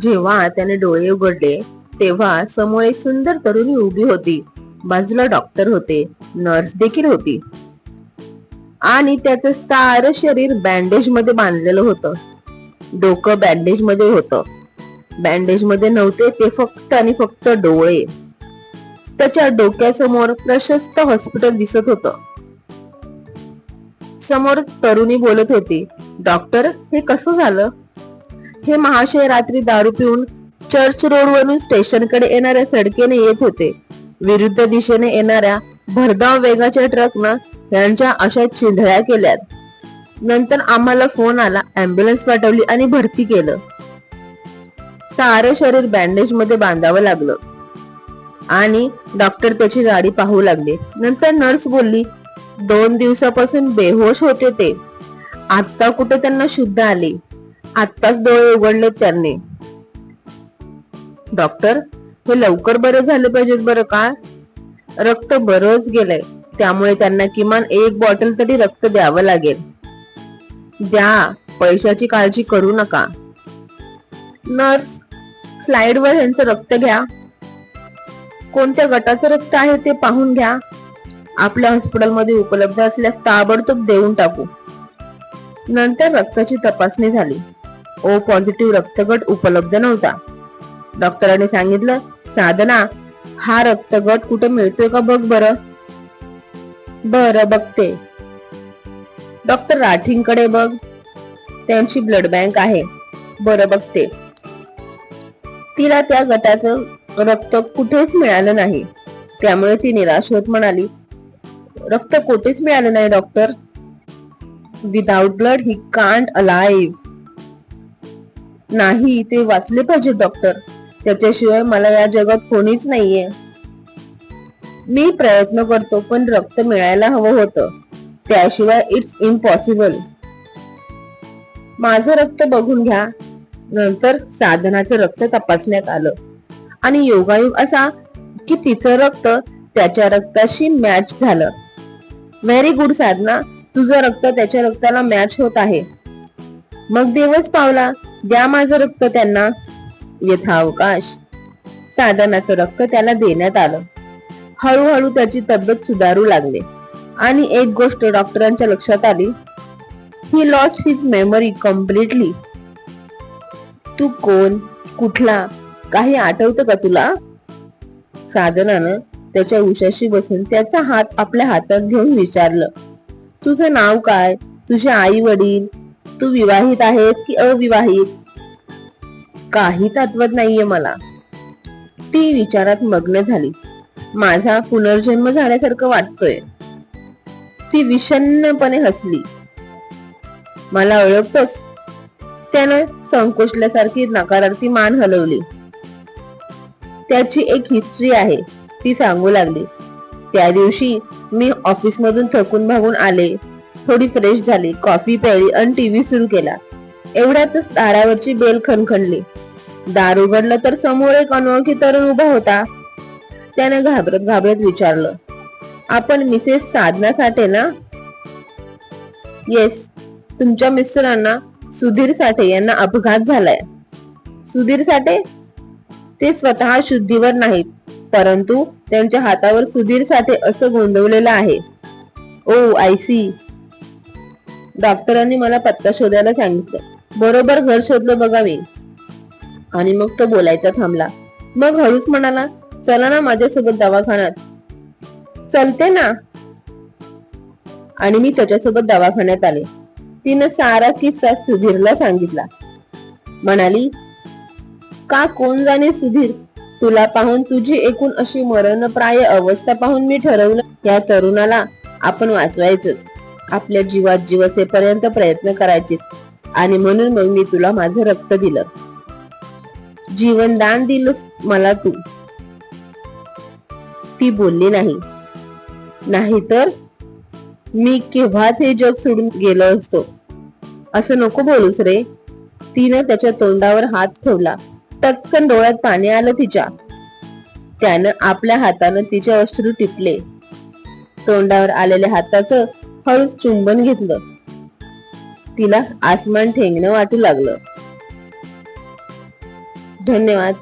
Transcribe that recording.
जेव्हा त्याने डोळे उघडले तेव्हा समोर एक सुंदर तरुणी उभी होती. बाजूला डॉक्टर होते नर्स देखील होती. आणि त्याचं सारं शरीर बँडेजमध्ये बांधलेलं होतं. डोकं बँडेजमध्ये होतं. बँडेजमध्ये नव्हते ते फक्त आणि फक्त डोळे. त्याच्या डोक्यासमोर प्रशस्त हॉस्पिटल दिसत होतं. समोर तरुणी बोलत होती डॉक्टर हे कसं झालं? हे महाशय रात्री दारू पिऊन चर्च रोड वरून स्टेशनकडे येणाऱ्या सडकेने येत होते. विरुद्ध दिशेने येणाऱ्या भरधाव वेगाच्या ट्रकनं यांच्या अशा चिंधळ्या केल्यात. नंतर आम्हाला फोन आला अँब्युलन्स पाठवली आणि भरती केलं. सारं शरीर बँडेजमध्ये बांधावं लागलं. आणि डॉक्टर त्याची गाडी पाहू लागले. नंतर नर्स बोलली दोन दिवसापासून बेहोश होते ते. आता कुठे त्यांना शुद्ध आले? आत्ताच डोळे उघडले त्यांनी. डॉक्टर हे लवकर बरे झाले पाहिजेत बरं का? रक्त बरंच गेलंय. त्यामुळे त्यांना किमान एक बॉटल तरी रक्त द्यावं लागेल. द्या पैशाची काळजी करू नका. नर्स स्लाइड वर यांचं रक्त घ्या. कोणत्या गटाचं रक्त आहे ते पाहून घ्या. आपल्या हॉस्पिटलमध्ये उपलब्ध असल्यास ताबडतोब देऊन टाकू. नंतर रक्ताची तपासणी झाली. ओ पॉझिटिव्ह रक्तगट उपलब्ध नव्हता. डॉक्टरांनी सांगितलं साधना हा रक्तगट कुठे मिळतोय का बघ बरं. बरं बघते. डॉक्टर राठींकडे बघ. त्यांची ब्लड बँक आहे. बरं बघते. तिला त्या गटाचं रक्त कुठेच मिळालं नाही. त्यामुळे ती निराश होत म्हणाली रक्त कुठेच मिळालं नाही doctor. Without blood he can't alive. नाही ते वाचले पाहिजे डॉक्टर त्याच्याशिवाय मला या जगात कोणीच नाहीये. मी प्रयत्न करतो पण रक्त मिळायला हवं होतं. त्याशिवाय इट्स इम्पॉसिबल माझं रक्त बघून घ्या. नंतर साधनाचं रक्त तपासण्यात आलं. आणि योगायोग असा की तिचं रक्त त्याच्या रक्ताशी मॅच झालं. Very good Sadhana. तुझं रक्त त्याच्या रक्ताला मॅच होत आहे. मग देवच पावला. द्या माझं रक्त त्यांना. यथावकाश. साधनाचं रक्त त्याला देण्यात आलं. हळूहळू त्याची तब्येत सुधारू लागले. आणि एक गोष्ट डॉक्टरांच्या लक्षात आली. He lost his memory completely तू कोण? कुठला? काही आठवतं का तुला? साधनानं त्याच्या उशाशी बसून त्याचा हात आपल्या हातात घेऊन विचारलं. तुझं नाव काय? तुझे आई वडील तू विवाहित आहेस की अविवाहित? काहीच आठवत नाहीये मला. ती विचारात मग्न झाली. माझा पुनर्जन्म झाल्यासारखं वाटतोय. ती विषण्णपणे हसली. मला ओळखतोस? त्यानं संकोचल्यासारखी नकारार्थी मान हलवली. त्याची एक हिस्ट्री आहे ती सांगू लागली. त्या दिवशी मी ऑफिस मधून थकून भागून आले. थोडी फ्रेश झाली. कॉफी प्यायली आणि टीव्ही सुरू केला. एवढ्यातच दारावरची बेल खणखणली. दार उघडलं तर समोर एक अनोळखी तरुण उभा होता. त्याने घाबरत घाबरत विचारलं आपण मिसेस साधना साठे ना? येस तुमच्या मिस्टरांना सुधीर साठे यांना अपघात झालाय. सुधीर साठे? ते स्वतः शुद्धीवर नाहीत परंतु त्यांच्या हातावर सुधीर साठे असं गोंधवलेलं आहे. ओ आय सी डॉक्टरांनी मला पत्ता शोधायला सांगितलं. बरोबर घर शोधलं बघा मी आणि मग तो बोलायचा थांबला. मग हळूच म्हणाला चला ना माझ्यासोबत दवाखान्यात. चलते ना. आणि मी त्याच्यासोबत दवाखान्यात आले. तिनं सारा किस्सा सुधीरला सांगितला. म्हणाली का कोण जाणे सुधीर? तुला पाहून तुझी एकूण अशी मरणप्राय अवस्था पाहून मी ठरवलं. या तरुणाला आपण वाचवायचंच. आपल्या जीवात जीवसेपर्यंत प्रयत्न करायचे आणि म्हणून मग मी तुला माझं रक्त दिलं. जीवनदान दिलंस मला तू. ती बोलली नाही. नाहीतर मी केव्हाच हे जग सोडून गेलो असतो. असं नको बोलूस रे. तिनं त्याच्या तोंडावर हात ठेवला. टचकन डोळ्यात पाणी आलं तिच्या. त्यानं आपल्या हातानं तिचे अश्रू टिपले. तोंडावर आलेल्या हाताचं हळूच चुंबन घेतलं. तिला आसमान ठेंगणं वाटू लागलं. धन्यवाद.